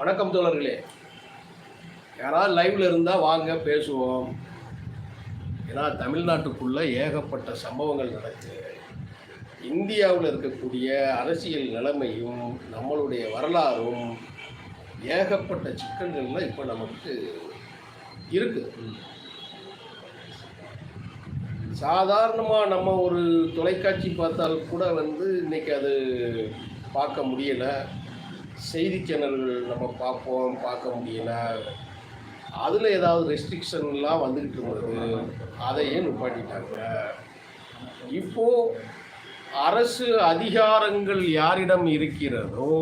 வணக்கம் தோழர்களே. யாராவது லைவில் இருந்தால் வாங்க பேசுவோம். ஏன்னா தமிழ்நாட்டுக்குள்ளே ஏகப்பட்ட சம்பவங்கள் நடக்குது. இந்தியாவில் இருக்கக்கூடிய அரசியல் நிலைமையும் நம்மளுடைய வரலாறும் ஏகப்பட்ட சிக்கல்கள்லாம் இப்போ நமக்கு இருக்குது சாதாரணமாக நம்ம ஒரு தொலைக்காட்சி பார்த்தால் கூட வந்து இன்னைக்கு அது பார்க்க முடியலை. செய்தி சேனல்கள் நம்ம பார்ப்போம் பார்க்க முடியல. அதில் ஏதாவது ரெஸ்ட்ரிக்ஷன்லாம் வந்துக்கிட்டு இருந்தது. அதையே நிப்பாட்டிட்டாங்க? இப்போது அரசு அதிகாரங்கள் யாரிடம் இருக்கிறதோ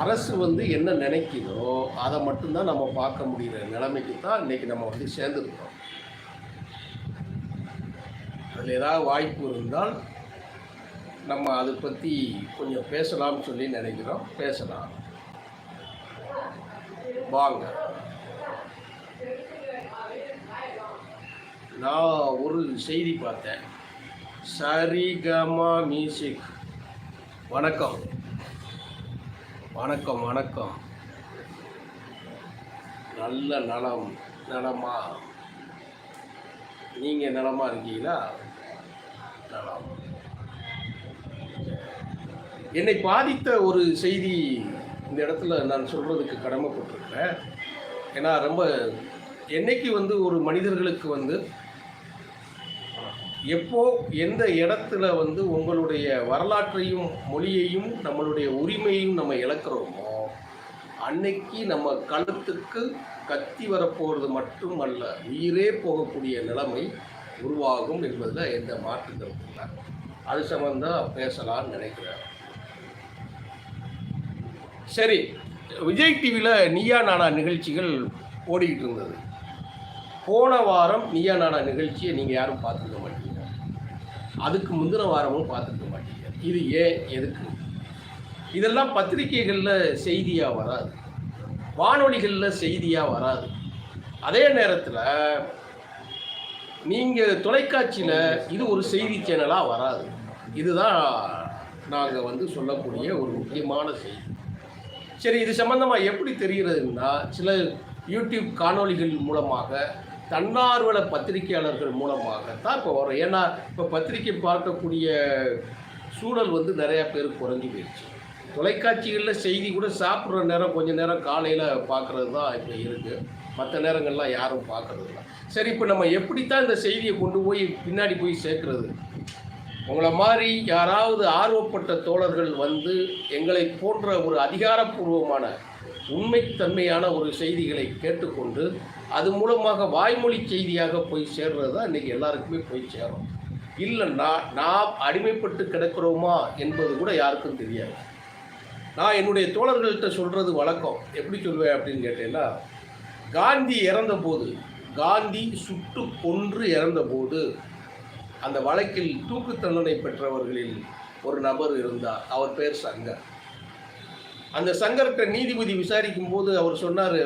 அரசு வந்து என்ன நினைக்குதோ அதை மட்டும்தான் நம்ம பார்க்க முடிகிற நிலைமைக்கு தான் இன்றைக்கி நம்ம வந்து சேர்ந்துருக்கோம் அதில் ஏதாவது வாய்ப்பு இருந்தால் நம்ம அதை பற்றி கொஞ்சம் பேசலாம்னு சொல்லி நினைக்கிறோம். பேசலாம். வாங்க. நான் ஒரு செய்தி பார்த்தேன். சரிகமா மியூசிக். வணக்கம். வணக்கம் வணக்கம். நல்ல நலம் நலமா. நீங்கள் நலமாக இருக்கீங்களா? நலம். என்னை பாதித்த ஒரு செய்தி இந்த இடத்துல நான் சொல்கிறதுக்கு கடமைப்பட்டிருக்கிறேன். ஏன்னா ரொம்ப என்னைக்கு வந்து ஒரு மனிதர்களுக்கு வந்து எப்போ எந்த இடத்துல வந்து உங்களுடைய வரலாற்றையும் மொழியையும் நம்மளுடைய உரிமையும் நம்ம இழக்கிறோமோ அன்னைக்கு நம்ம கழுத்துக்கு கத்தி வரப்போகிறது மட்டும் அல்ல உயிரே போகக்கூடிய நிலைமை உருவாகும் என்பதில் எந்த மாற்று கருத்து இல்லை. அது சம்பந்தம் பேசலாம்னு நினைக்கிறேன். சரி விஜய் டிவியில் நீயா நானா நிகழ்ச்சிகள் ஓடிக்கிட்டு இருந்தது. போன வாரம் நீயா நானா நிகழ்ச்சியை நீங்கள் யாரும் பார்த்துருக்க மாட்டீங்க. அதுக்கு முந்தின வாரமும் பார்த்துருக்க மாட்டீங்க. இது ஏன் எதுக்கு? இதெல்லாம் பத்திரிகைகளில் செய்தியாக வராது. வானொலிகளில் செய்தியாக வராது. அதே நேரத்தில் நீங்கள் தொலைக்காட்சியில் இது ஒரு செய்தி சேனலாக வராது. இதுதான் நாங்கள் வந்து சொல்லக்கூடிய ஒரு முக்கியமான செய்தி. சரி இது சம்பந்தமாக எப்படி தெரிகிறதுன்னா சில யூடியூப் காணொளிகள் மூலமாக தன்னார்வல பத்திரிகையாளர்கள் மூலமாக தான் இப்போ வரும். ஏன்னா இப்போ பத்திரிகை பார்க்கக்கூடிய சூழல் வந்து நிறையா பேர் குறைஞ்சி போயிடுச்சு. தொலைக்காட்சிகளில் செய்தி கூட சாப்பிட்ற நேரம் கொஞ்ச நேரம் காலையில் பார்க்குறது தான் இப்போ இருக்குது மற்ற நேரங்கள்லாம் யாரும் பார்க்கறது இல்லை சரி இப்போ நம்ம எப்படி தான் இந்த செய்தியை கொண்டு போய் பின்னாடி போய் சேர்க்குறது? உங்களை மாதிரி யாராவது ஆர்வப்பட்ட தோழர்கள் வந்து எங்களை போன்ற ஒரு அதிகாரப்பூர்வமான உண்மைத்தன்மையான ஒரு செய்திகளை கேட்டுக்கொண்டு அது மூலமாக வாய்மொழி செய்தியாக போய் சேர்றது தான் இன்றைக்கி எல்லாருக்குமே போய் சேரும். இல்லைன்னா நாம் அடிமைப்பட்டு கிடக்கிறோமா என்பது கூட யாருக்கும் தெரியாது. நான் என்னுடைய தோழர்கள்ட்ட சொல்கிறது வழக்கம். எப்படி சொல்வேன் அப்படின்னு கேட்டேன்னா காந்தி இறந்தபோது காந்தி சுட்டு கொன்று இறந்தபோது அந்த வழக்கில் தூக்கு தண்டனை பெற்றவர்களில் ஒரு நபர் இருந்தார். அவர் பேர் சங்கர். அந்த சங்கர்கிட்ட நீதிபதி விசாரிக்கும் போது அவர் சொன்னார்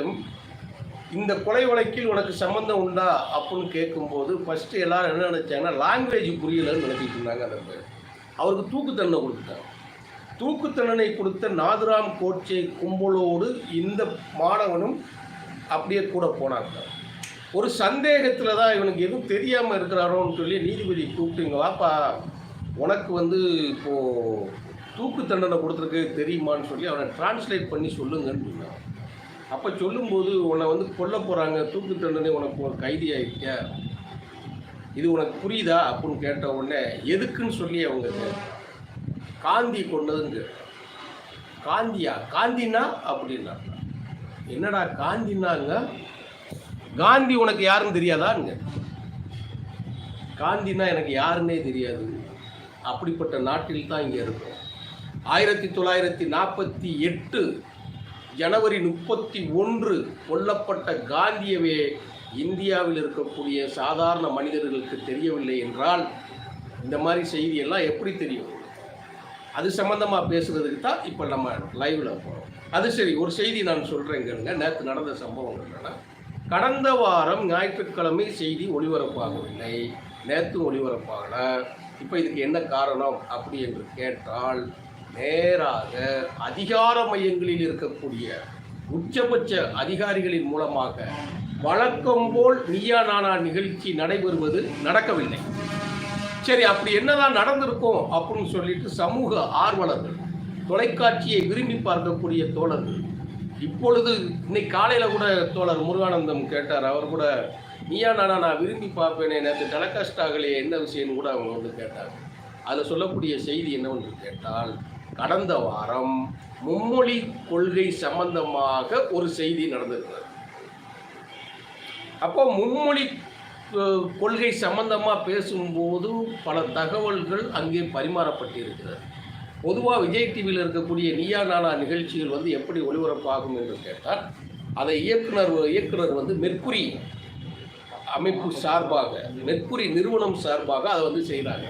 இந்த கொலை வழக்கில் உனக்கு சம்மந்தம் உண்டா? அப்படின்னு கேட்கும்போது ஃபஸ்ட்டு எல்லாரும் என்ன நினச்சாங்கன்னா லாங்குவேஜ் புரியலன்னு நினச்சிட்டு இருந்தாங்க அந்த பேர். அவருக்கு தூக்கு தண்டனை கொடுத்துட்டாங்க. தூக்கு தண்டனை கொடுத்த நாதுராம் கோட்சே கும்பலோடு இந்த மாணவனும் அப்படியே கூட போனாங்க. ஒரு சந்தேகத்தில் தான் இவனுக்கு எதுவும் தெரியாமல் இருக்கிறாரோன்னு சொல்லி நீதிபதி கூப்பிட்டு இங்கே வாப்பா உனக்கு வந்து இப்போது தூக்கு தண்டனை கொடுத்துருக்கு தெரியுமான்னு சொல்லி அவனை டிரான்ஸ்லேட் பண்ணி சொல்லுங்கன்னு சொன்னான். அப்போ சொல்லும்போது உன்னை வந்து கொல்ல போகிறாங்க தூக்கு தண்டனை உனக்கு ஒரு கைதி இது உனக்கு புரியுதா? அப்படின்னு கேட்ட உடனே எதுக்குன்னு சொல்லி அவங்க காந்தி கொண்டதுங்க காந்தியா? காந்தினா? அப்படின்னா என்னடா காந்தினாங்க? காந்தி உனக்கு யாருன்னு தெரியாதாங்க காந்தினா எனக்கு யாருன்னே தெரியாது. அப்படிப்பட்ட நாட்டில் தான் இங்கே இருக்கோம். ஆயிரத்தி தொள்ளாயிரத்தி நாற்பத்தி எட்டு ஜனவரி முப்பத்தி ஒன்று கொல்லப்பட்ட காந்தியவே இந்தியாவில் இருக்கக்கூடிய சாதாரண மனிதர்களுக்கு தெரியவில்லை என்றால் இந்த மாதிரி செய்தியெல்லாம் எப்படி தெரியும்? அது சம்மந்தமாக பேசுகிறதுக்கு தான் இப்போ நம்ம லைவில் போகிறோம் அது சரி ஒரு செய்தி நான் சொல்கிறேங்க நேற்று நடந்த சம்பவம் என்னென்னா கடந்த வாரம் ஞாயிற்றுக்கிழமை செய்தி ஒளிபரப்பாகவில்லை. நேற்று ஒளிபரப்பாகல. இப்போ இதுக்கு என்ன காரணம் அப்படி என்று கேட்டால் நேராக அதிகார மையங்களில் இருக்கக்கூடிய உச்சபட்ச அதிகாரிகளின் மூலமாக வழக்கம் போல் நீயா நானா நிகழ்ச்சி நடைபெறுவது நடக்கவில்லை. சரி அப்படி என்னதான் நடந்திருக்கும் அப்படின்னு சொல்லிட்டு சமூக ஆர்வலர்கள் தொலைக்காட்சியை விரும்பி பார்க்கக்கூடிய தோழர்கள் இப்பொழுது இன்னைக்கு காலையில் கூட தோழர் முருகானந்தம் கேட்டார். அவர் கூட நீயா நானா நான் விரும்பி பார்ப்பேனே நேற்று டெலகாஸ்ட் ஆகலையே என்ன விஷயம்னு கூட அவங்க வந்து கேட்டாங்க. அதில் சொல்லக்கூடிய செய்தி என்னவென்று கேட்டால் கடந்த வாரம் மும்மொழி கொள்கை சம்பந்தமாக ஒரு செய்தி நடந்திருக்கிறது அப்போ மும்மொழி கொள்கை சம்பந்தமாக பேசும்போது பல தகவல்கள் அங்கே பரிமாறப்பட்டிருக்கிறது. பொதுவாக விஜய் டிவியில் இருக்கக்கூடிய நீயா நானா நிகழ்ச்சிகள் வந்து எப்படி ஒளிபரப்பாகும் என்று கேட்டால் அதை இயக்குனர் இயக்குனர் வந்து மெர்க்குரி அமைப்பு சார்பாக மெர்க்குரி நிறுவனம் சார்பாக அதை வந்து செய்கிறாங்க.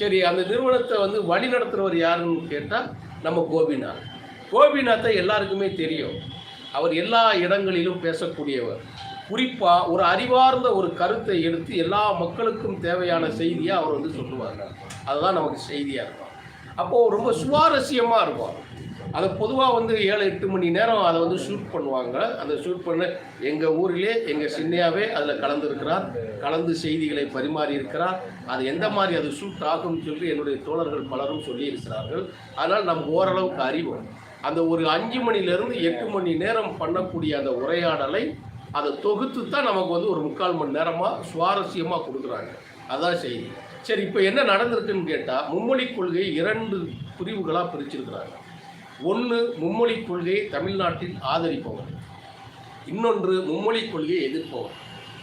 சரி அந்த நிறுவனத்தை வந்து வழி நடத்துகிறவர் யாருன்னு கேட்டால் நம்ம கோபிநாத். கோபிநாத்தை எல்லாருக்குமே தெரியும். அவர் எல்லா இடங்களிலும் பேசக்கூடியவர். குறிப்பாக ஒரு அறிவார்ந்த ஒரு கருத்தை எடுத்து எல்லா மக்களுக்கும் தேவையான செய்தியாக அவர் வந்து சொல்லுவாங்க. அதுதான் நமக்கு செய்தியாக இருக்கும். அப்போது ரொம்ப சுவாரஸ்யமாக இருக்கும். அதை பொதுவாக வந்து ஏழு எட்டு மணி நேரம் அதை வந்து ஷூட் பண்ணுவாங்க. அந்த ஷூட் பண்ண எங்கள் ஊரிலே எங்கள் சின்னையாவே அதில் கலந்துருக்கிறார். கலந்து செய்திகளை பரிமாறி இருக்கிறார். அது எந்த மாதிரி அது ஷூட் ஆகும்னு சொல்லி என்னுடைய தோழர்கள் பலரும் சொல்லியிருக்கிறார்கள். அதனால் நமக்கு ஓரளவுக்கு அறிவு. அந்த ஒரு அஞ்சு மணிலேருந்து எட்டு மணி நேரம் பண்ணக்கூடிய அந்த உரையாடலை அதை தொகுத்து தான் நமக்கு வந்து ஒரு முக்கால் மணி நேரமாக சுவாரஸ்யமாக கொடுக்குறாங்க. அதான் செய்தி. சரி இப்போ என்ன நடந்திருக்குன்னு கேட்டால் மும்மொழி கொள்கை இரண்டு பிரிவுகளாக பிரிச்சிருக்கிறாங்க. ஒன்று மும்மொழி கொள்கையை தமிழ்நாட்டில் ஆதரிப்பவர். இன்னொன்று மும்மொழி கொள்கையை எதிர்ப்பவர்.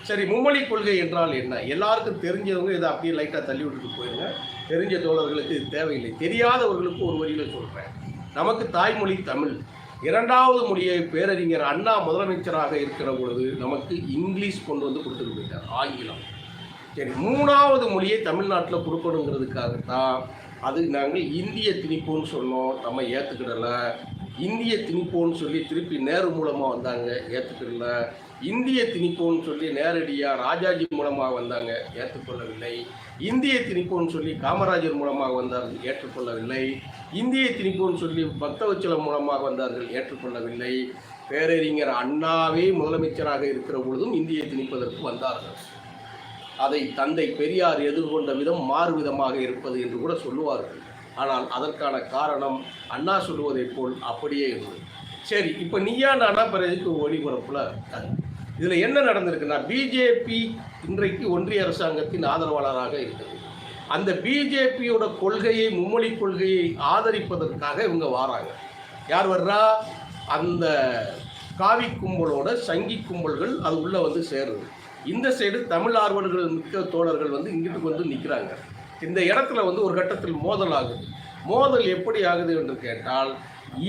சரி மும்மொழி கொள்கை என்றால் என்ன? எல்லாருக்கும் தெரிஞ்சவங்க இதை அப்படியே லைட்டாக தள்ளி விட்டுட்டு போயிருங்க. தெரிஞ்ச தோழர்களுக்கு இது தேவையில்லை. தெரியாதவர்களுக்கு ஒரு வரியில் சொல்கிறேன் நமக்கு தாய்மொழி தமிழ். இரண்டாவது மொழியை பேரறிஞர் அண்ணா முதலமைச்சராக இருக்கிற பொழுது நமக்கு இங்கிலீஷ் கொண்டு வந்து கொடுத்துட்டு போயிட்டார் ஆங்கிலம். சரி மூணாவது மொழியை தமிழ்நாட்டில் கொடுக்கணுங்கிறதுக்காகத்தான் அது நாங்கள் இந்திய திணிப்புன்னு சொன்னோம். நம்ம ஏற்றுக்கிடலை இந்திய திணிப்போன்னு சொல்லி திருப்பி நேரு மூலமாக வந்தாங்க ஏற்றுக்கிடல இந்திய திணிப்போன்னு சொல்லி நேரடியாக ராஜாஜி மூலமாக வந்தாங்க ஏற்றுக்கொள்ளவில்லை. இந்திய திணிப்போன்னு சொல்லி காமராஜர் மூலமாக வந்தார்கள் ஏற்றுக்கொள்ளவில்லை. இந்திய திணிப்போன்னு சொல்லி பக்தவச்சலம் மூலமாக வந்தார்கள் ஏற்றுக்கொள்ளவில்லை. பேரறிஞர் அண்ணாவே முதலமைச்சராக இருக்கிற பொழுதும் இந்திய திணிப்பதற்கு வந்தார்கள். அதை தந்தை பெரியார் எதிர்கொண்ட விதம் மாறுவிதமாக இருப்பது என்று கூட சொல்லுவார்கள். ஆனால் அதற்கான காரணம் அண்ணா சொல்லுவதைப் போல் அப்படியே இருந்தது. சரி இப்போ நீயா நானா பிறகு ஒளிபரப்பில்? இதில் என்ன நடந்திருக்குன்னா பிஜேபி இன்றைக்கு ஒன்றிய அரசாங்கத்தின் ஆதரவாளராக இருக்குது அந்த பிஜேபியோட கொள்கையை மும்மொழி கொள்கையை ஆதரிப்பதற்காக இவங்க வாராங்க. யார் வர்றா? அந்த காவி கும்பலோட சங்கி கும்பல்கள் அது உள்ளே வந்து சேருது. இந்த சைடு தமிழ் ஆர்வலர்கள் மிக்க தோழர்கள் வந்து இங்கிட்டு வந்து நிற்கிறாங்க இந்த இடத்துல வந்து ஒரு கட்டத்தில் மோதல் ஆகுது. மோதல் எப்படி ஆகுது என்று கேட்டால்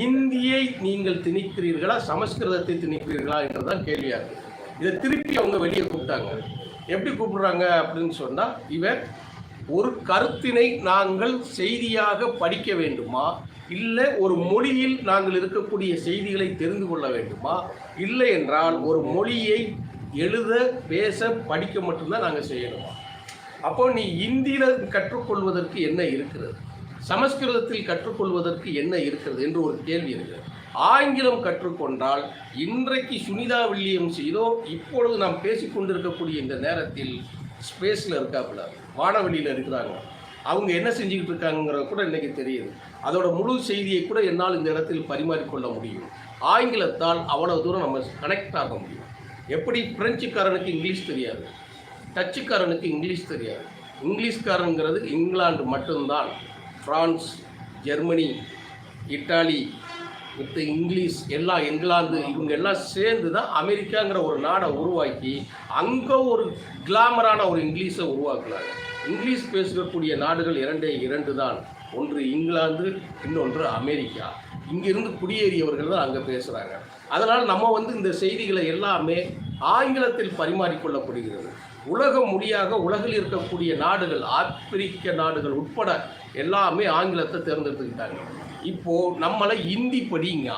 இந்தியை நீங்கள் திணிக்கிறீர்களா சமஸ்கிருதத்தை திணிக்கிறீர்களா என்றுதான் கேள்வியாகுது இதை திருப்பி அவங்க வெளியே கூப்பிட்டாங்க. எப்படி கூப்பிடுறாங்க அப்படின்னு சொன்னால் இவர் ஒரு கருத்தினை நாங்கள் செய்தியாக படிக்க வேண்டுமா? இல்லை ஒரு மொழியில் நாங்கள் இருக்கக்கூடிய செய்திகளை தெரிந்து கொள்ள வேண்டுமா? இல்லை என்றால் ஒரு மொழியை எழுத பேச படிக்க மட்டும்தான் நாங்கள் செய்யணும். அப்போ நீ இந்தியில் கற்றுக்கொள்வதற்கு என்ன இருக்கிறது? சமஸ்கிருதத்தில் கற்றுக்கொள்வதற்கு என்ன இருக்கிறது என்று ஒரு கேள்வி இருக்கிறது ஆங்கிலம் கற்றுக்கொண்டால் இன்றைக்கு சுனிதா வில்லியம்ஸ் இதோ இப்பொழுது நாம் பேசிக்கொண்டிருக்கக்கூடிய இந்த நேரத்தில் ஸ்பேஸில் இருக்காப்புல வானவெளியில் இருக்கிறாங்க. அவங்க என்ன செஞ்சுக்கிட்டு இருக்காங்கிறத கூட இன்றைக்கி தெரியுது. அதோட முழு செய்தியை கூட என்னால் இந்த இடத்தில் பரிமாறிக்கொள்ள முடியும். ஆங்கிலத்தால் அவ்வளவு தூரம் நம்ம கனெக்ட் ஆக முடியும். எப்படி பிரெஞ்சுக்காரனுக்கு இங்கிலீஷ் தெரியாது? டச்சுக்காரனுக்கு இங்கிலீஷ் தெரியாது. இங்கிலீஷ்காரங்கிறது இங்கிலாந்து மட்டும்தான். France Germany Italy with English எல்லாம் இங்கிலாந்து இவங்க எல்லாம் சேர்ந்து தான் அமெரிக்காங்கிற ஒரு நாடை உருவாக்கி அங்கே ஒரு கிளாமரான ஒரு இங்கிலீஷை உருவாக்குனாங்க. இங்கிலீஷ் பேசக்கூடிய நாடுகள் இரண்டே இரண்டு தான் ஒன்று இங்கிலாந்து இன்னொன்று அமெரிக்கா. இங்கிருந்து குடியேறியவர்கள் தான் அங்கே பேசுகிறாங்க அதனால் நம்ம வந்து இந்த செய்திகளை எல்லாமே ஆங்கிலத்தில் பரிமாறிக்கொள்ளப்படுகிறது. உலக மொழியாக உலகில் இருக்கக்கூடிய நாடுகள் ஆப்பிரிக்க நாடுகள் உட்பட எல்லாமே ஆங்கிலத்தை தேர்ந்தெடுத்துக்கிட்டாங்க. இப்போது நம்மளை இந்தி படிங்க.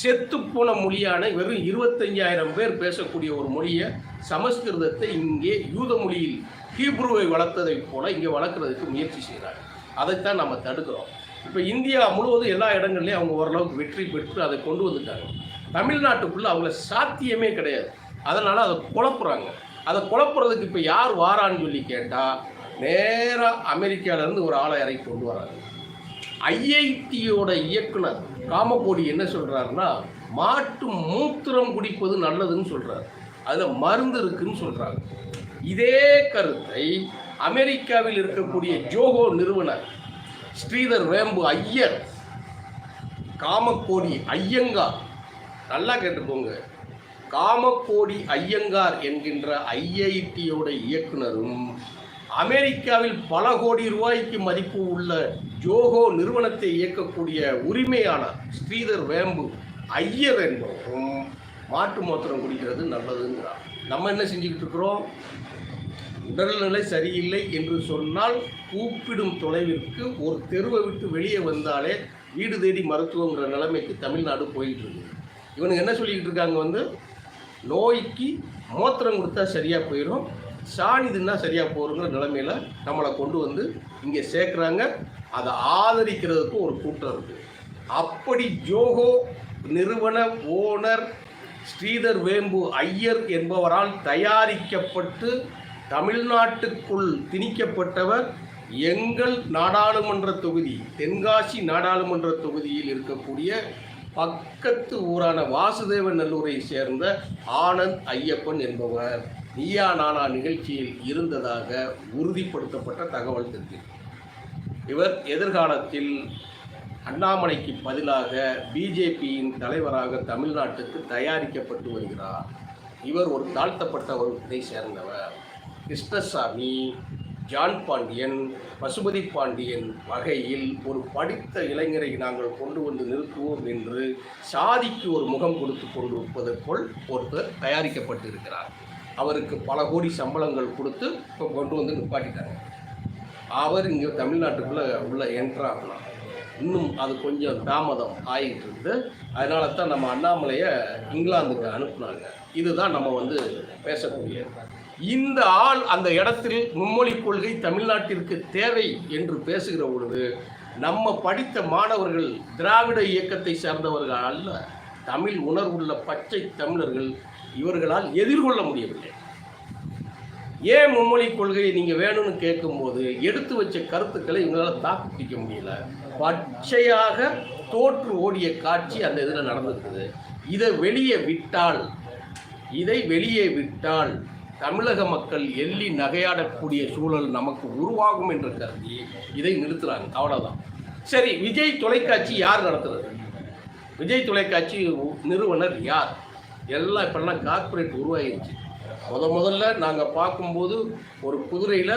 செத்துப்போன மொழியான வெறும் இருபத்தஞ்சாயிரம் பேர் பேசக்கூடிய ஒரு மொழியை சமஸ்கிருதத்தை இங்கே யூத மொழியில் ஹீப்ருவை வளர்த்ததைப் போல இங்கே வளர்க்குறதுக்கு முயற்சி செய்கிறாங்க அதைத்தான் நம்ம தடுக்கிறோம். இப்போ இந்தியா முழுவதும் எல்லா இடங்கள்லையும் அவங்க ஓரளவுக்கு வெற்றி பெற்று அதை கொண்டு வந்துட்டாங்க. தமிழ்நாட்டுக்குள்ளே அவங்கள சாத்தியமே கிடையாது. அதனால் அதை குழப்புறாங்க. அதை குழப்புறதுக்கு இப்போ யார் வாரான்னு சொல்லி கேட்டால் நேராக அமெரிக்காவிலேருந்து ஒரு ஆளை இறக்கி கொண்டு வராங்க. ஐஐடியோட இயக்குனர் காமகோடி என்ன சொல்கிறாருன்னா மாட்டு மூத்திரம் குடிப்பது நல்லதுன்னு சொல்கிறார் அதில் மருந்து இருக்குன்னு சொல்கிறாங்க இதே கருத்தை அமெரிக்காவில் இருக்கக்கூடிய ஜோகோ நிறுவனர் ஸ்ரீதர் வேம்பு ஐயர். காமக்கோடி ஐயங்கார். நல்லா கேட்டுக்கோங்க. காமக்கோடி ஐயங்கார் என்கின்ற ஐஐடியோட இயக்குனரும் அமெரிக்காவில் பல கோடி ரூபாய்க்கு மதிப்பு உள்ள ஜோகோ நிறுவனத்தை இயக்கக்கூடிய உரிமையாளர் ஸ்ரீதர் வேம்பு ஐயர் என்பவரும் மாட்டு மோத்திரம் குடிக்கிறது நல்லதுங்கிறார். நம்ம என்ன செஞ்சுக்கிட்டு இருக்கிறோம்? உடல்நிலை சரியில்லை என்று சொன்னால் கூப்பிடும் தொலைவிற்கு ஒரு தெருவை விட்டு வெளியே வந்தாலே வீடு தேடி மருத்துவங்கிற நிலைமைக்கு தமிழ்நாடு போயிட்டு இருக்கு இவனுங்க என்ன சொல்லிக்கிட்டு இருக்காங்க வந்து? நோய்க்கு மூத்திரம் கொடுத்தா சரியாக போயிடும் சாணி தின்னா சரியாக போகிறங்கிற நிலைமையில் நம்மளை கொண்டு வந்து இங்கே சேர்க்குறாங்க. அதை ஆதரிக்கிறதுக்கு ஒரு கூட்டம் இருக்குது அப்படி ஜோகோ நிறுவன ஓனர் ஸ்ரீதர் வேம்பு ஐயர் என்பவரால் தயாரிக்கப்பட்டு தமிழ்நாட்டுக்குள் திணிக்கப்பட்டவர் எங்கள் நாடாளுமன்ற தொகுதி தென்காசி நாடாளுமன்ற தொகுதியில் இருக்கக்கூடிய பக்கத்து ஊரான வாசுதேவ நல்லூரை சேர்ந்த ஆனந்த் ஐயப்பன் என்பவர் நீயா நானா நிகழ்ச்சியில் இருந்ததாக உறுதிப்படுத்தப்பட்ட தகவல் தெரிவித்தார் இவர் எதிர்காலத்தில் அண்ணாமலைக்கு பதிலாக பிஜேபியின் தலைவராக தமிழ்நாட்டுக்கு தயாரிக்கப்பட்டு வருகிறார். இவர் ஒரு தாழ்த்தப்பட்ட வகுப்பை சேர்ந்தவர். கிருஷ்ணசாமி ஜான் பாண்டியன் பசுபதி பாண்டியன் வகையில் ஒரு படித்த இளைஞரை நாங்கள் கொண்டு வந்து நிறுத்துவோம் என்று சாதிக்கு ஒரு முகம் கொடுத்து கொண்டு இருப்பதற்குள் ஒருத்தர் தயாரிக்கப்பட்டிருக்கிறார். அவருக்கு பல கோடி சம்பளங்கள் கொடுத்து இப்போ கொண்டு வந்து நிப்பாட்டிட்டாங்க. அவர் இங்கே தமிழ்நாட்டுக்குள்ளே உள்ள என்ட்ராகலாம் இன்னும் அது கொஞ்சம் தாமதம் ஆகிட்டு இருந்து அதனால தான் நம்ம அண்ணாமலையை இங்கிலாந்துக்கு அனுப்புனாங்க. இதுதான் நம்ம வந்து பேசக்கூடிய இந்த ஆள் அந்த இடத்தில் மும்மொழி கொள்கை தமிழ்நாட்டிற்கு தேவை என்று பேசுகிற பொழுது நம்ம படித்த மாணவர்கள் திராவிட இயக்கத்தை சார்ந்தவர்கள் அல்ல தமிழ் உணர்வுள்ள பச்சை தமிழர்கள் இவர்களால் எதிர்கொள்ள முடியவில்லை. ஏன் மும்மொழி கொள்கையை நீங்கள் வேணும்னு கேட்கும்போது எடுத்து வச்ச கருத்துக்களை இவங்களால் தாக்கு பிடிக்க முடியல. பச்சையாக தோற்று ஓடிய காட்சி அந்த இதில் நடந்திருக்குது. இதை வெளியே விட்டால் இதை வெளியே விட்டால் தமிழக மக்கள் எள்ளி நகையாடக்கூடிய சூழல் நமக்கு உருவாகும் என்று கருதி இதை நிறுத்துறாங்க. அவ்வளோதான் சரி விஜய் தொலைக்காட்சி யார் நடத்துறது? விஜய் தொலைக்காட்சி நிறுவனர் யார்? எல்லாம் இப்போல்லாம் கார்ப்பரேட் உருவாகிருச்சு முத முதல்ல நாங்கள் பார்க்கும்போது ஒரு குதிரையில்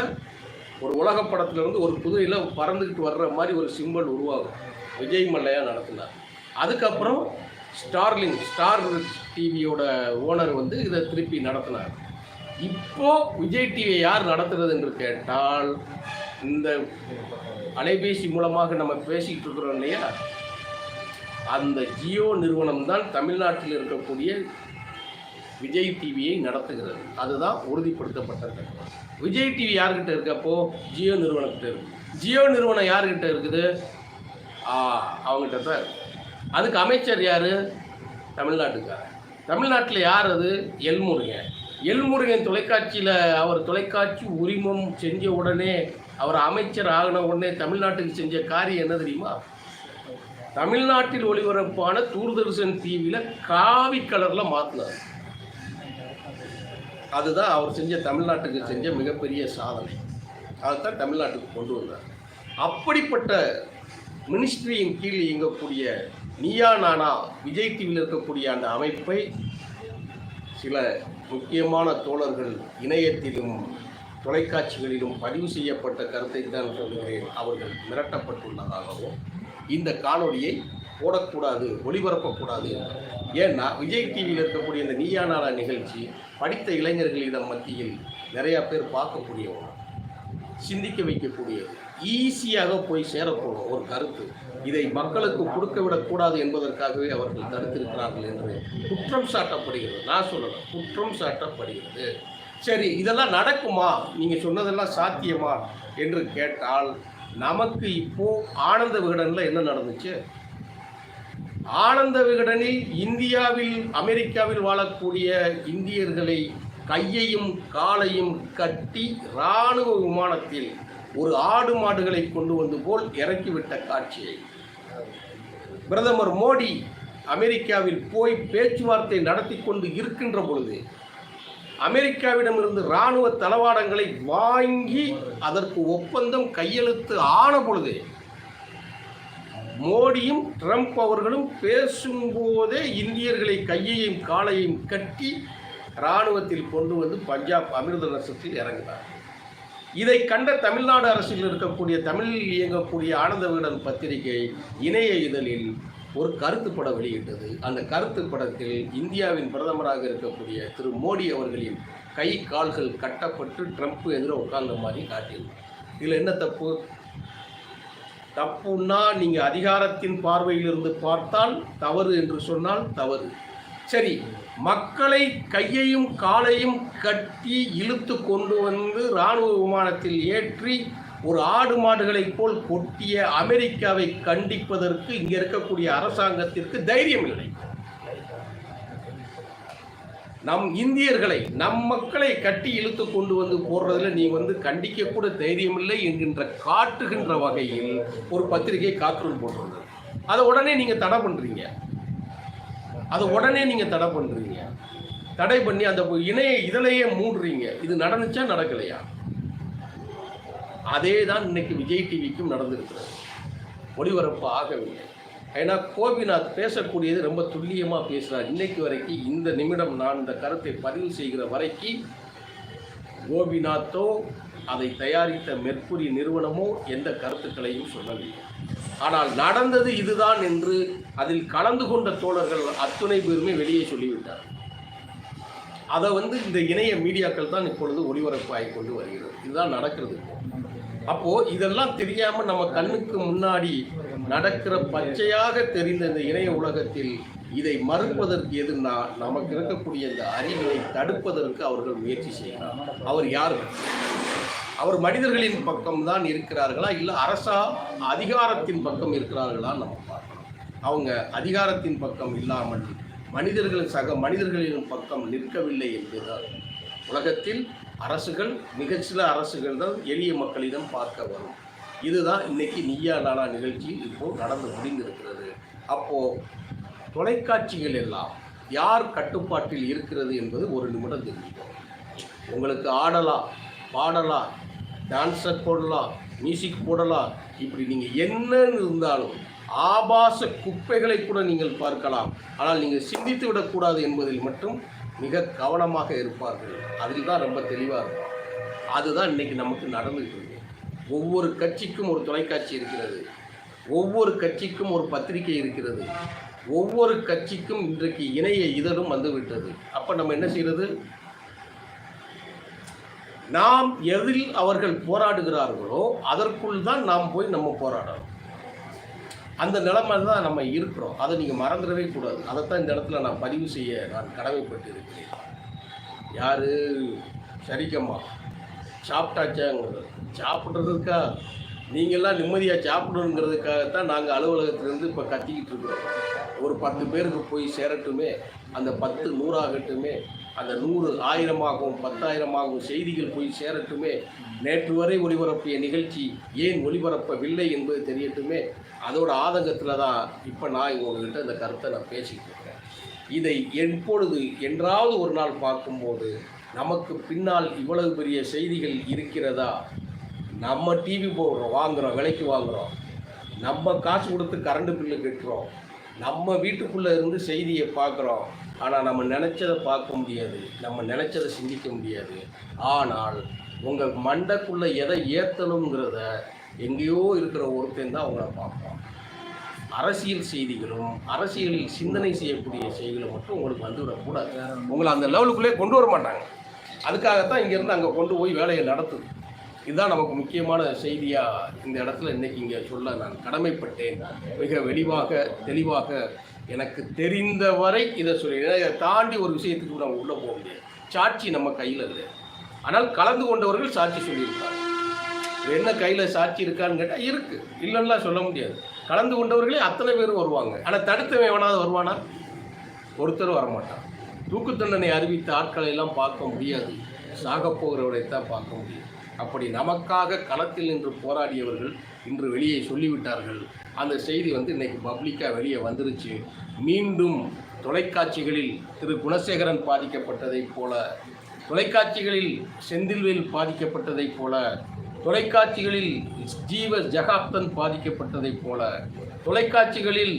ஒரு உலக படத்துலேருந்து ஒரு குதிரையில் பறந்துக்கிட்டு வர்ற மாதிரி ஒரு சிம்பல் உருவாகும். விஜய் மல்லையா நடத்தினார். அதுக்கப்புறம் ஸ்டார்லிங் ஸ்டார் டிவியோட ஓனர் வந்து இதை திருப்பி நடத்தினார். இப்போ விஜய் டிவியை யார் நடத்துறது என்று கேட்டால் இந்த அலைபேசி மூலமாக நம்ம பேசிக்கிட்டு இருக்கிறோம் இல்லையா? அந்த ஜியோ நிறுவனம் தான் தமிழ்நாட்டில் இருக்கக்கூடிய விஜய் டிவியை நடத்துகிறது. அதுதான் உறுதிப்படுத்தப்பட்டது விஜய் டிவி யார்கிட்ட இருக்கப்போ ஜியோ நிறுவனத்திட்ட இருக்கு. ஜியோ நிறுவனம் யார்கிட்ட இருக்குது? ஆ அவங்ககிட்ட தான் அதுக்கு அமைச்சர் யார்? தமிழ்நாட்டுக்காரர். தமிழ்நாட்டில் யார் அது? எல்முருகன். எல்முருகன் தொலைக்காட்சியில் அவர் தொலைக்காட்சி உரிமம் செஞ்ச உடனே அவர் அமைச்சர் ஆகின உடனே தமிழ்நாட்டுக்கு செஞ்ச காரியம் என்ன தெரியுமா? தமிழ்நாட்டில் ஒளிபரப்பான தூர்தர்ஷன் டிவியில் காவி கலரில் மாற்றினார் அதுதான் அவர் செஞ்ச தமிழ்நாட்டுக்கு செஞ்ச மிகப்பெரிய சாதனை. அதைத்தான் தமிழ்நாட்டுக்கு கொண்டு வந்தார். அப்படிப்பட்ட மினிஸ்ட்ரியின் கீழ் இயங்கக்கூடிய நீயா நானா விஜய் டிவியில் இருக்கக்கூடிய அந்த அமைப்பை சில முக்கியமான தோழர்கள் இணையத்திலும் தொலைக்காட்சிகளிலும் பதிவு செய்யப்பட்ட கருத்தை தான் சொல்கிறேன் அவர்கள் மிரட்டப்பட்டுள்ளதாகவும் இந்த காணொலியை போடக்கூடாது ஒளிபரப்பக்கூடாது ஏன்னா விஜய் டிவியில் இருக்கக்கூடிய இந்த நீயா நாளா நிகழ்ச்சி படித்த இளைஞர்களிடம் மத்தியில் நிறையா பேர் பார்க்கக்கூடியவங்க சிந்திக்க வைக்கக்கூடியது. ஈஸியாக போய் சேரப்போகும் ஒரு கருத்து. இதை மக்களுக்கு கொடுக்க விடக்கூடாது என்பதற்காகவே அவர்கள் தடுத்திருக்கிறார்கள் என்று குற்றம் சாட்டப்படுகிறது. நான் சொல்லலை குற்றம் சாட்டப்படுகிறது. சரி இதெல்லாம் நடக்குமா? நீங்கள் சொன்னதெல்லாம் சாத்தியமா? என்று கேட்டால் நமக்கு இப்போ ஆனந்த விகடனில் என்ன நடந்துச்சு? ஆனந்த விகடனில் இந்தியாவில் அமெரிக்காவில் வாழக்கூடிய இந்தியர்களை கையையும் காலையும் கட்டி இராணுவ விமானத்தில் ஒரு ஆடு மாடுகளை கொண்டு வந்து போல் இறக்கிவிட்ட காட்சியை பிரதமர் மோடி அமெரிக்காவில் போய் பேச்சுவார்த்தை நடத்தி கொண்டு இருக்கின்ற பொழுது அமெரிக்காவிடமிருந்து இராணுவ தளவாடங்களை வாங்கி அதற்கு ஒப்பந்தம் கையெழுத்து ஆன பொழுது மோடியும் ட்ரம்ப் அவர்களும் பேசும்போதே இந்தியர்களை கையையும் காலையும் கட்டி இராணுவத்தில் கொண்டு வந்து பஞ்சாப் அமிர்தசரஸில் இறங்கினார் இதை கண்ட தமிழ்நாடு அரசில் இருக்கக்கூடிய தமிழில் இயங்கக்கூடிய ஆனந்த வீடன் பத்திரிகை இணைய இதழில் ஒரு கருத்து படம் வெளியிட்டது. அந்த கருத்து படத்தில் இந்தியாவின் பிரதமராக இருக்கக்கூடிய திரு மோடி அவர்களின் கை கால்கள் கட்டப்பட்டு ட்ரம்ப் எதிர உட்கார்ந்த மாதிரி காட்டியிருந்தார் இதில் என்ன தப்பு? தப்புன்னா நீங்கள் அதிகாரத்தின் பார்வையிலிருந்து பார்த்தால் தவறு என்று சொன்னால் தவறு. சரி மக்களை கையையும் காலையும் கட்டி இழுத்து கொண்டு வந்து இராணுவ விமானத்தில் ஏற்றி ஒரு ஆடு மாடுகளைப் போல் கொட்டிய அமெரிக்காவை கண்டிப்பதற்கு இங்கே இருக்கக்கூடிய அரசாங்கத்திற்கு தைரியம் இல்லை. நம் இந்தியர்களை நம் மக்களை கட்டி இழுத்து கொண்டு வந்து போடுறதுல நீ வந்து கண்டிக்க கூட தைரியமில்லை என்கின்ற காட்டுகின்ற வகையில் ஒரு பத்திரிகை கார்ட்டூன் போட்டிருந்தது. அதை உடனே நீங்கள் தடை பண்ணுறீங்க அதை உடனே நீங்கள் தடை பண்ணுறீங்க தடை பண்ணி அந்த இணைய இதழையே மூடுறீங்க. இது நடந்துச்சா நடக்கலையா? அதே தான் இன்னைக்கு விஜய் டிவிக்கும் நடந்திருக்கிறது. ஒளிபரப்பு ஆகவில்லை. ஏன்னா கோபிநாத் பேசக்கூடியது ரொம்ப துல்லியமாக பேசுகிறார் இன்னைக்கு வரைக்கும் இந்த நிமிடம் நான் இந்த கருத்தை பதிவு செய்கிற வரைக்கும் கோபிநாத்தோ அதை தயாரித்த மெர்க்குரி நிறுவனமோ எந்த கருத்துக்களையும் சொல்லவில்லை. ஆனால் நடந்தது இதுதான் என்று அதில் கலந்து கொண்ட தோழர்கள் அத்துணை பேருமே வெளியே சொல்லிவிட்டார். அதை வந்து இந்த இணைய மீடியாக்கள் தான் இப்பொழுது ஒளிபரப்பாகி கொண்டு வருகிறது. இதுதான் நடக்கிறது அப்போது இதெல்லாம் தெரியாமல் நம்ம கண்ணுக்கு முன்னாடி நடக்கிற பச்சையாக தெரிந்த இந்த இணைய உலகத்தில் இதை மறுப்பதற்கு எதுனா நமக்கு இருக்கக்கூடிய இந்த அறிவினை தடுப்பதற்கு அவர்கள் முயற்சி செய்கிறார். அவர் யார்? அவர் மனிதர்களின் பக்கம் தான் இருக்கிறார்களா? இல்லை அரசா அதிகாரத்தின் பக்கம் இருக்கிறார்களா நம்ம பார்க்கணும். அவங்க அதிகாரத்தின் பக்கம் இல்லாமல் மனிதர்கள் சக மனிதர்களின் பக்கம் நிற்கவில்லை என்பதுதான். உலகத்தில் அரசுகள் மிக சில அரசுகள் தான் எளிய மக்களிடம் பார்க்க வரும். இதுதான் இன்னைக்கு நீயா நானா நிகழ்ச்சி இப்போ நடந்து முடிந்திருக்கிறது. அப்போது தொலைக்காட்சிகள் எல்லாம் யார் கட்டுப்பாட்டில் இருக்கிறது என்பது ஒரு நிமிடம் தெரிஞ்சுக்கணும் உங்களுக்கு ஆடலாம் பாடலாம் டான்ஸர் போடலாம் மியூசிக் போடலாம் இப்படி நீங்கள் என்னன்னு இருந்தாலும் ஆபாச குப்பைகளை கூட நீங்கள் பார்க்கலாம். ஆனால் நீங்கள் சிந்தித்து விடக்கூடாது என்பதில் மட்டும் மிக கவனமாக இருப்பார்கள். அதில் தான் ரொம்ப தெளிவாக இருக்கும். அதுதான் இன்றைக்கி நமக்கு நடந்துகிட்டு இருக்கு. ஒவ்வொரு கட்சிக்கும் ஒரு தொலைக்காட்சி இருக்கிறது. ஒவ்வொரு கட்சிக்கும் ஒரு பத்திரிகை இருக்கிறது. ஒவ்வொரு கட்சிக்கும் இன்றைக்கு இணைய இதழும் வந்துவிட்டது அப்போ நம்ம என்ன செய்கிறது நாம் எதில் அவர்கள் போராடுகிறார்களோ அதற்குள் தான் நாம் போய் நம்ம போராடணும். அந்த நிலைமை தான் நம்ம இருக்கிறோம். அதை நீங்கள் மறந்துடவே கூடாது. அதைத்தான் இந்த இடத்துல நான் பதிவு செய்ய நான் கடமைப்பட்டு இருக்கிறேன் யார்? சரிக்கம்மா. சாப்பிட்டாச்சாங்கிறது. சாப்பிட்றதுக்கா நீங்கள்லாம் நிம்மதியாக சாப்பிடணுங்கிறதுக்காகத்தான் நாங்கள் அலுவலகத்திலேருந்து இப்போ கத்திக்கிட்டு இருக்கிறோம். ஒரு பத்து பேருக்கு போய் சேரட்டுமே அந்த பத்து நூறாகட்டுமே அந்த நூறு ஆயிரமாகவும் பத்தாயிரமாகவும் செய்திகள் போய் சேரட்டுமே. நேற்று வரை ஒளிபரப்பிய நிகழ்ச்சி ஏன் ஒளிபரப்பவில்லை என்பது தெரியட்டுமே. அதோட ஆதங்கத்தில் தான் இப்போ நான் உங்ககிட்ட இந்த கருத்தை நான் பேசிக்கிட்டு இருக்கேன். இதை எப்பொழுது என்றாவது ஒரு நாள் பார்க்கும்போது நமக்கு பின்னால் இவ்வளவு பெரிய செய்திகள் இருக்கிறதா? நம்ம டிவி போடுறோம் வாங்குகிறோம் விலைக்கு வாங்குகிறோம் நம்ம காசு கொடுத்து கரண்ட் பில்லு கட்டுறோம் நம்ம வீட்டுக்குள்ளே இருந்து செய்தியை பார்க்குறோம். ஆனால் நம்ம நினச்சதை பார்க்க முடியாது நம்ம நினச்சதை சிந்திக்க முடியாது. ஆனால் உங்கள் மண்டக்குள்ளே எதை ஏற்றணுங்கிறத எங்கேயோ இருக்கிற ஒருத்தன் தான் அவங்கள பார்ப்போம் அரசியல் செய்திகளும் அரசியலில் சிந்தனை செய்யக்கூடிய செய்திகளும் மட்டும் உங்களுக்கு வந்துவிடக்கூடாது. உங்களை அந்த லெவலுக்குள்ளே கொண்டு வர மாட்டாங்க. அதுக்காகத்தான் இங்கேருந்து அங்கே கொண்டு போய் வேலையை நடத்துது. இதுதான் நமக்கு முக்கியமான செய்தியாக இந்த இடத்துல இன்றைக்கி இங்கே சொல்ல நான் கடமைப்பட்டேன். மிக வெளிவாக தெளிவாக எனக்கு தெரிந்த வரை இதை சொல்லி இதை தாண்டி ஒரு விஷயத்துக்கு நம்ம உள்ளே போக முடியாது. சாட்சி நம்ம கையில் இல்லை. ஆனால் கலந்து கொண்டவர்கள் சாட்சி சொல்லியிருக்காங்க என்ன கையில் சாட்சி இருக்கான்னு கேட்டால் இருக்குது இல்லைன்னா சொல்ல முடியாது. கலந்து கொண்டவர்களே அத்தனை பேரும் வருவாங்க. ஆனால் தடுத்தவன் எவனாவது வருவானா? ஒருத்தரும் வரமாட்டான். தூக்கு தண்டனை அறிவித்த ஆட்களை எல்லாம் பார்க்க முடியாது. சாகப் போகிறவரைத்தான் பார்க்க முடியும். அப்படி நமக்காக களத்தில் நின்று போராடியவர்கள் இன்று வெளியே சொல்லிவிட்டார்கள். அந்த செய்தி வந்து இன்றைக்கு பப்ளிக்காக வெளியே வந்துருச்சு. மீண்டும் தொலைக்காட்சிகளில் திரு. குணசேகரன் பாதிக்கப்பட்டதைப் போல தொலைக்காட்சிகளில் செந்தில்வேல் பாதிக்கப்பட்டதைப் போல தொலைக்காட்சிகளில் ஜீவ ஜகாப்தன் பாதிக்கப்பட்டதைப் போல தொலைக்காட்சிகளில்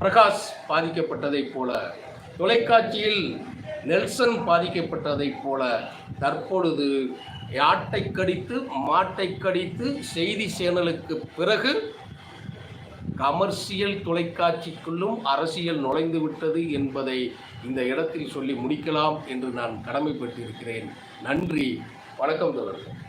பிரகாஷ் பாதிக்கப்பட்டதைப் போல தொலைக்காட்சியில் நெல்சன் பாதிக்கப்பட்டதைப் போல தற்பொழுது யாட்டை கடித்து மாட்டை கடித்து செய்தி சேனலுக்கு பிறகு கமர்ஷியல் தொலைக்காட்சிக்குள்ளும் அரசியல் நுழைந்து விட்டது என்பதை இந்த இடத்தில் சொல்லி முடிக்கலாம் என்று நான் கடமைப்பட்டிருக்கிறேன். நன்றி. வணக்கம் தொடர்கள்